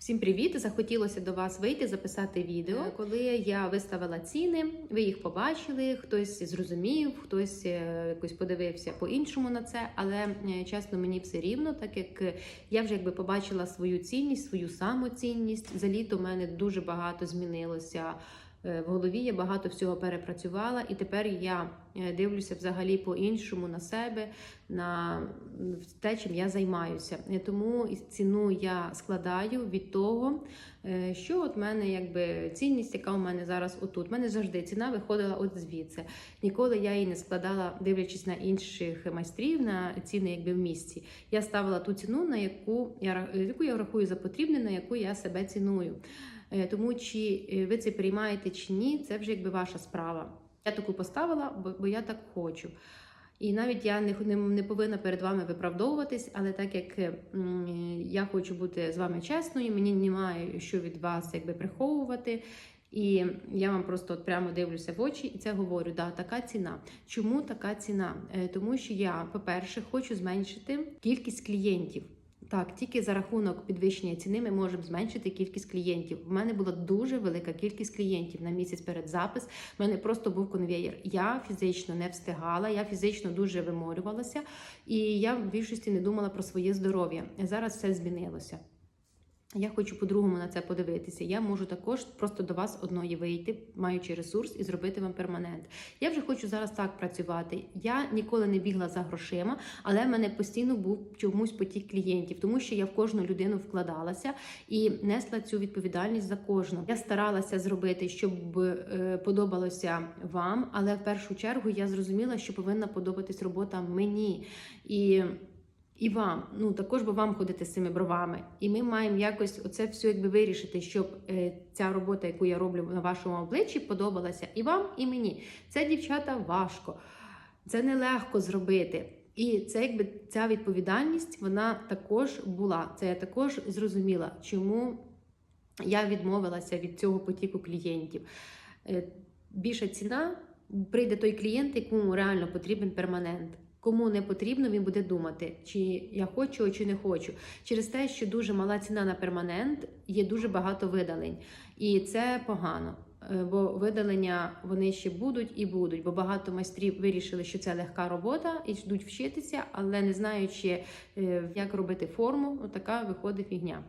Всім привіт! Захотілося до вас вийти, записати відео. Коли я виставила ціни, ви їх побачили, хтось зрозумів, хтось е, якось подивився по-іншому на це. Але е, чесно, мені все рівно, так як е, я вже якби побачила свою цінність, свою самоцінність. За літо в мене дуже багато змінилося. Е, В голові я багато всього перепрацювала, і тепер я е, дивлюся взагалі по-іншому на себе, на те, чим я займаюся. Е, Тому ціну я складаю від того, що от мене якби цінність, яка у мене зараз отут. У мене завжди ціна виходила от звідси. Ніколи я її не складала, дивлячись на інших майстрів, на ціни якби в місці. Я ставила ту ціну, на яку я яку я рахую за потрібне, на яку я себе ціную. Е, Тому чи е, ви це приймаєте чи ні, це вже якби ваша справа. Я таку поставила, бо, я так хочу. І навіть я не, не, не повинна перед вами виправдовуватись, але так як я хочу бути з вами чесною, мені немає що від вас якби приховувати. І я вам просто от прямо дивлюся в очі і це говорю: да, така ціна. Чому така ціна? Е, Тому що я, по-перше, хочу зменшити кількість клієнтів. Так, тільки за рахунок підвищення ціни ми можемо зменшити кількість клієнтів. У мене була дуже велика кількість клієнтів на місяць перед запис. У мене просто був конвеєр. Я фізично не встигала, я фізично дуже виморювалася, і я в більшості не думала про своє здоров'я. Зараз все змінилося. Я хочу по-другому на це подивитися. Я можу також просто до вас одної вийти, маючи ресурс, і зробити вам перманент. Я вже хочу зараз так працювати. Я ніколи не бігла за грошима, але в мене постійно був чомусь потік клієнтів, тому що я в кожну людину вкладалася і несла цю відповідальність за кожну. Я старалася зробити, щоб е, подобалося вам, але в першу чергу я зрозуміла, що повинна подобатись робота мені. І і вам, ну також бо вам ходити з цими бровами. І ми маємо якось оце все якби вирішити, щоб е, ця робота, яку я роблю на вашому обличчі, подобалася і вам, і мені. Це дівчата важко, це нелегко зробити. І це якби ця відповідальність вона також була. Це я також зрозуміла, чому я відмовилася від цього потіку клієнтів. Е, Більша ціна прийде той клієнт, якому реально потрібен перманент. Кому не потрібно, він буде думати, чи я хочу, чи не хочу. Через те, що дуже мала ціна на перманент, є дуже багато видалень, і це погано. Е, Бо видалення вони ще будуть і будуть, бо багато майстрів вирішили, що це легка робота і йдуть вчитися, але не знаючи, е, як робити форму, така виходить фігня.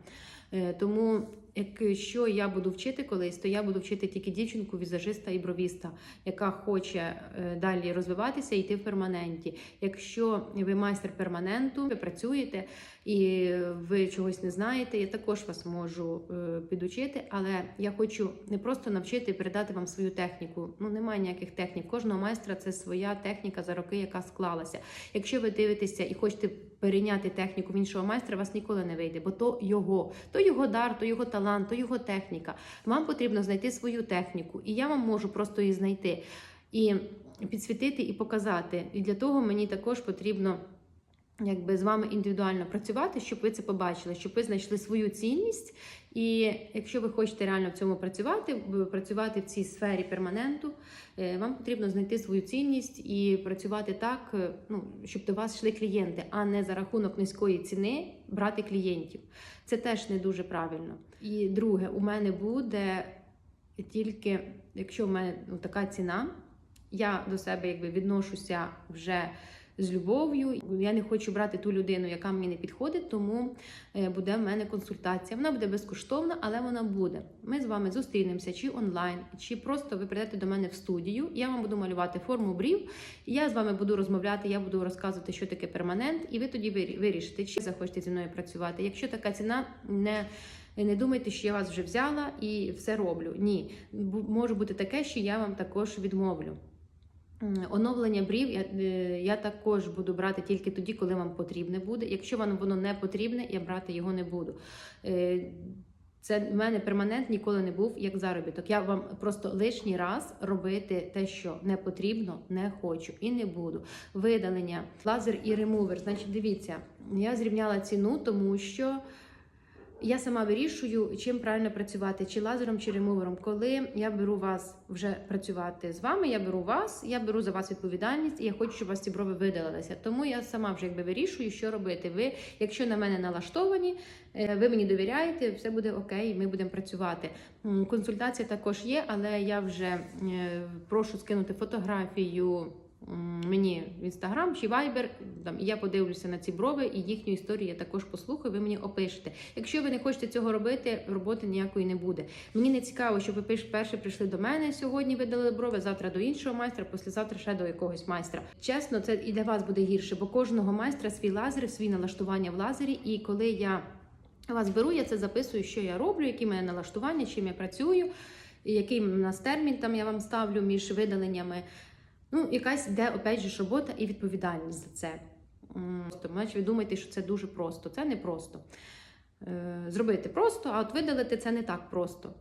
Е, Тому, якщо я буду вчити колись, то я буду вчити тільки дівчинку, візажиста і бровіста, яка хоче е, далі розвиватися і йти в перманенті. Якщо ви майстер перманенту, ви працюєте і ви чогось не знаєте, я також вас можу е, підучити, але я хочу не просто навчити і передати вам свою техніку. Ну немає ніяких технік. Кожного майстра це своя техніка за роки, яка склалася. Якщо ви дивитеся і хочете перейняти техніку в іншого майстра, вас ніколи не вийде, бо то його, то його дар, то його талант, то його техніка. Вам потрібно знайти свою техніку, і я вам можу просто її знайти і підсвітити і показати. І для того мені також потрібно. Якби з вами індивідуально працювати, щоб ви це побачили, щоб ви знайшли свою цінність. І якщо ви хочете реально в цьому працювати, працювати в цій сфері перманенту, е, вам потрібно знайти свою цінність і працювати так, е, ну щоб до вас йшли клієнти, а не за рахунок низької ціни брати клієнтів. Це теж не дуже правильно. І друге, у мене буде тільки, якщо в мене ну, така ціна, я до себе якби відношуся вже з любов'ю. Я не хочу брати ту людину, яка мені не підходить, тому е, буде в мене консультація. Вона буде безкоштовна, але вона буде. Ми з вами зустрінемося чи онлайн, чи просто ви прийдете до мене в студію. Я вам буду малювати форму брів. Я з вами буду розмовляти, я буду розказувати, що таке перманент, і ви тоді вирішите, чи захочете зі мною працювати. Якщо така ціна не не думайте, що я вас вже взяла і все роблю. Ні, може бути таке, що я вам також відмовлю. Оновлення брів я, е, я також буду брати тільки тоді, коли вам потрібне буде. Якщо вам воно не потрібне, я брати його не буду. Е, Це в мене перманент ніколи не був як заробіток. Я вам просто лишній раз робити те, що не потрібно, не хочу і не буду. Видалення, лазер і ремувер. Значить, дивіться, я зрівняла ціну, тому що Я сама вирішую, чим правильно працювати, чи лазером, чи ремувером. Коли я беру вас вже працювати з вами, я беру вас, я беру за вас відповідальність, і я хочу, щоб у вас ці брови видалилися. Тому я сама вже якби вирішую, що робити. Ви, якщо на мене налаштовані, е, ви мені довіряєте, все буде окей, ми будемо працювати. Консультація також є, але я вже е, прошу скинути фотографію. Мені в інстаграм чи вайбер, там я подивлюся на ці брови, і їхню історію я також послухаю. Ви мені опишете. Якщо ви не хочете цього робити, роботи ніякої не буде. Мені не цікаво, щоб ви перше прийшли до мене сьогодні, видали брови, завтра до іншого майстра, післязавтра ще до якогось майстра. Чесно, це і для вас буде гірше, бо кожного майстра свій лазер, свій налаштування в лазері. І коли я вас беру, я це записую, що я роблю, які мене налаштування, чим я працюю, який у нас термін там я вам ставлю між видаленнями. Ну, якась йде опять же робота і відповідальність за це. Просто, значить, ви думаєте, що це дуже просто. Це не просто. Е, Зробити просто, а от видалити це не так просто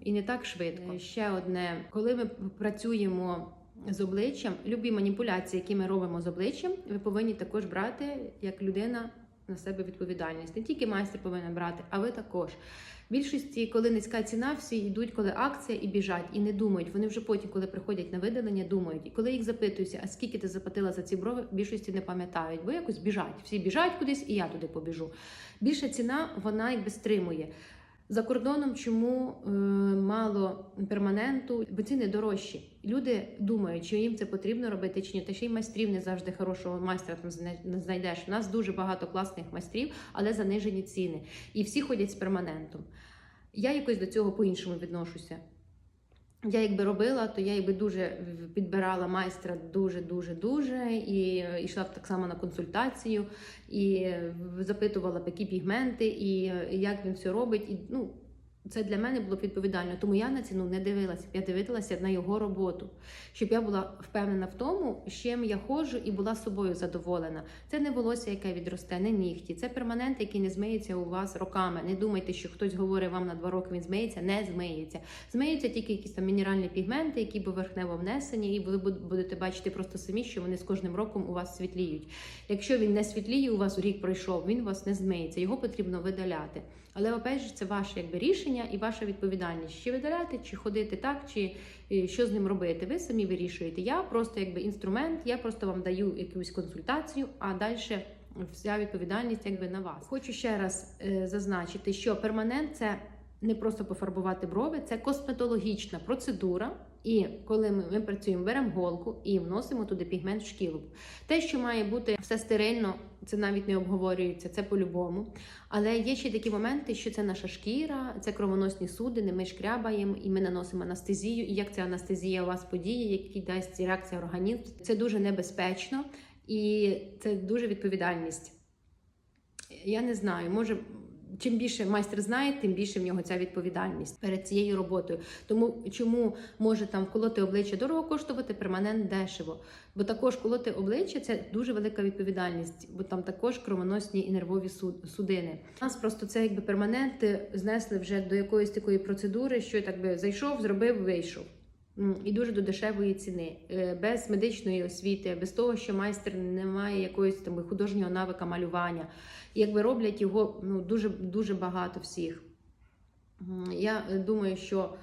і не так швидко. Е, Ще одне, коли ми працюємо з обличчям, любі маніпуляції, які ми робимо з обличчям, ви повинні також брати як людина на себе відповідальність. Не тільки майстер повинен брати, а ви також. Більшості, коли низька ціна, всі йдуть, коли акція і біжать, і не думають. Вони вже потім, коли приходять на видалення, думають. І коли їх запитуються, а скільки ти заплатила за ці брови, більшості не пам'ятають, бо якось біжать. Всі біжать кудись, і я туди побіжу. Більша ціна вона якби стримує. За кордоном чому е, мало перманенту, бо ціни дорожчі. Люди думають, чи їм це потрібно робити чи ні. Та ще й майстрів не завжди хорошого майстра там знайдеш. У нас дуже багато класних майстрів, але занижені ціни. І всі ходять з перманентом. Я якось до цього по-іншому відношуся. Я якби робила, то я якби дуже підбирала майстра дуже, дуже, дуже і е, йшла так само на консультацію, і е, запитувала, які пігменти, і е, як він все робить. І ну це для мене було відповідально. Тому я на ціну не дивилася. Я дивилася на його роботу, щоб я була впевнена в тому, з чим я ходжу, і була собою задоволена. Це не волосся, яке відросте, не нігті. Це перманент, який не змиється у вас роками. Не думайте, що хтось говорить вам на два роки, він змиється, не змиється. Змиються тільки якісь там мінеральні пігменти, які поверхнево внесені, і ви будете бачити просто самі, що вони з кожним роком у вас світліють. Якщо він не світліє, у вас рік пройшов, він у вас не змиється. Його потрібно видаляти. Але опять же, це ваше якби рішення і ваша відповідальність, чи видаляти, чи ходити так, чи е, що з ним робити. Ви самі вирішуєте. Я просто якби інструмент, я просто вам даю якусь консультацію, а далі. Вся відповідальність якби на вас. Хочу ще раз е, зазначити, що перманент це не просто пофарбувати брови, це косметологічна процедура. І коли ми, ми працюємо, беремо голку і вносимо туди пігмент в шкілу. Те, що має бути все стерильно, це навіть не обговорюється, це по-любому. Але є ще такі моменти, що це наша шкіра, це кровоносні судини, ми шкрябаємо і ми наносимо анестезію. І як ця анестезія у вас подіє, які дасть реакція організму. Це дуже небезпечно і це дуже відповідальність. Я не знаю, може. Чим більше майстер знає, тим більше в нього ця відповідальність перед цією роботою. Тому чому може там вколоти обличчя дорого коштувати, перманент дешево. Бо також колоти обличчя це дуже велика відповідальність, бо там також кровоносні і нервові суд- судини. У нас просто це якби перманенти знесли вже до якоїсь такої процедури, що так би зайшов, зробив, вийшов. І дуже до дешевої ціни, Е, без медичної освіти, без того, що майстер не має якоїсь там художнього навика малювання. І якби роблять його ну, дуже дуже багато всіх. Я думаю, що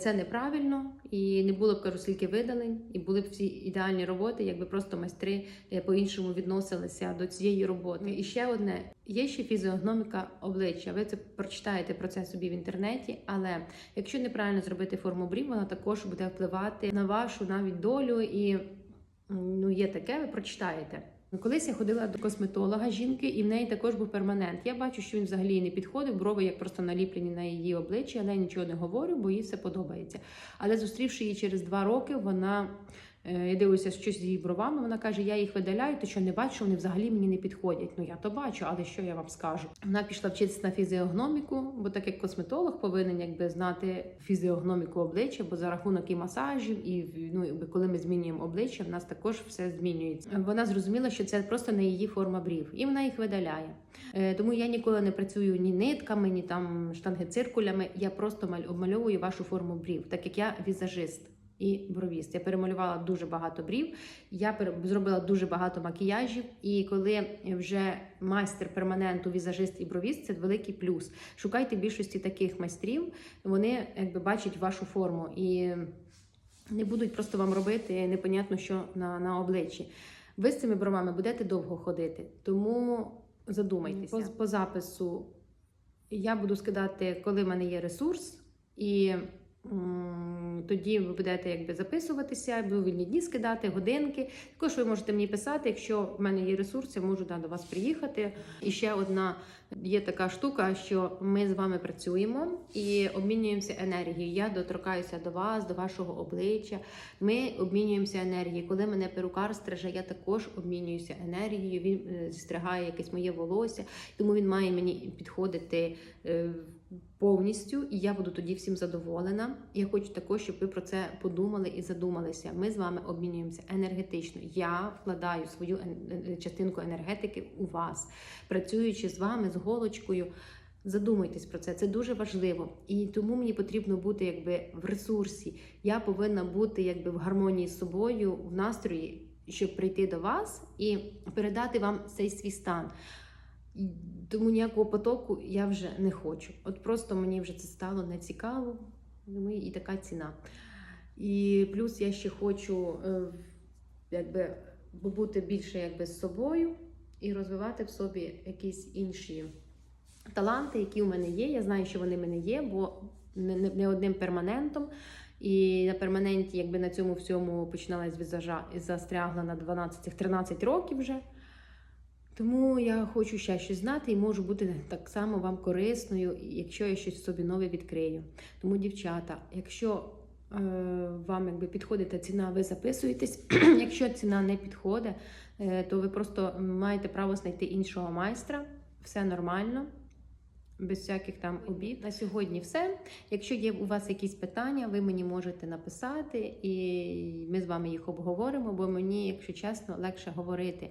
це неправильно і не було б кажу, скільки видалень, і були б всі ідеальні роботи, якби просто майстри е, по-іншому відносилися до цієї роботи. І ще одне: є ще фізіогноміка обличчя. Ви це прочитаєте про це собі в інтернеті, але якщо неправильно зробити форму брів, вона також буде впливати на вашу навіть долю і ну, є таке, ви прочитаєте. Колись я ходила до косметолога жінки, і в неї також був перманент. Я бачу, що він взагалі не підходив, брови як просто наліплені на її обличчя, але я нічого не говорю, бо їй все подобається. Але зустрівши її через два роки, вона я дивлюся щось з її бровами. Вона каже: Я їх видаляю, то що не бачу, вони взагалі мені не підходять. Ну я то бачу, але що я вам скажу? Вона пішла вчитися на фізіогноміку, бо так як косметолог повинен якби знати фізіогноміку обличчя, бо за рахунок і масажів, і ну, якби коли ми змінюємо обличчя, в нас також все змінюється. Вона зрозуміла, що це просто не її форма брів, і вона їх видаляє. Е, Тому я ніколи не працюю ні нитками, ні там штангециркулями. Я просто маль- обмальовую вашу форму брів, так як я візажист. І бровіст. Я перемалювала дуже багато брів, я зробила дуже багато макіяжів. І коли вже майстер перманенту, візажист і бровіст, це великий плюс. Шукайте більшості таких майстрів, вони якби бачать вашу форму і не будуть просто вам робити непонятно що на, на обличчі. Ви з цими бровами будете довго ходити, тому задумайтеся. По, по запису я буду скидати, коли в мене є ресурс, і м, тоді ви будете якби записуватися, буду вільні дні скидати, годинки. Також ви можете мені писати, якщо в мене є ресурс, я можу да, до вас приїхати. І ще одна є така штука, що ми з вами працюємо і обмінюємося енергією. Я доторкаюся до вас, до вашого обличчя. Ми обмінюємося енергією. Коли мене перукар стриже, я також обмінююся енергією. Він е, стригає якесь моє волосся, тому він має мені підходити. е, Повністю, і я буду тоді всім задоволена. Я хочу також, щоб ви про це подумали і задумалися. Ми з вами обмінюємося енергетично. Я вкладаю свою е, частинку енергетики у вас, працюючи з вами голочкою. Задумайтесь про це, це дуже важливо. І тому мені потрібно бути якби в ресурсі. Я повинна бути якби в гармонії з собою, в настрої, щоб прийти до вас і передати вам цей свій стан. Тому ніякого потоку я вже не хочу. От просто мені вже це стало не цікаво. І така ціна. І плюс я ще хочу е, якби, бути більше якби, з собою і розвивати в собі якісь інші таланти, які у мене є. Я знаю, що вони в мене є, бо не, одним перманентом. І на перманенті, якби на цьому всьому починала з візажа і застрягла на 12-13 років вже. Тому я хочу ще щось знати і можу бути так само вам корисною, якщо я щось собі нове відкрию. Тому, дівчата, якщо вам якби підходить та ціна, ви записуєтесь. якщо ціна не підходить, е, то ви просто маєте право знайти іншого майстра. Все нормально. Без всяких там обід. На сьогодні все. Якщо є у вас якісь питання, ви мені можете написати, і ми з вами їх обговоримо, бо мені, якщо чесно, легше говорити.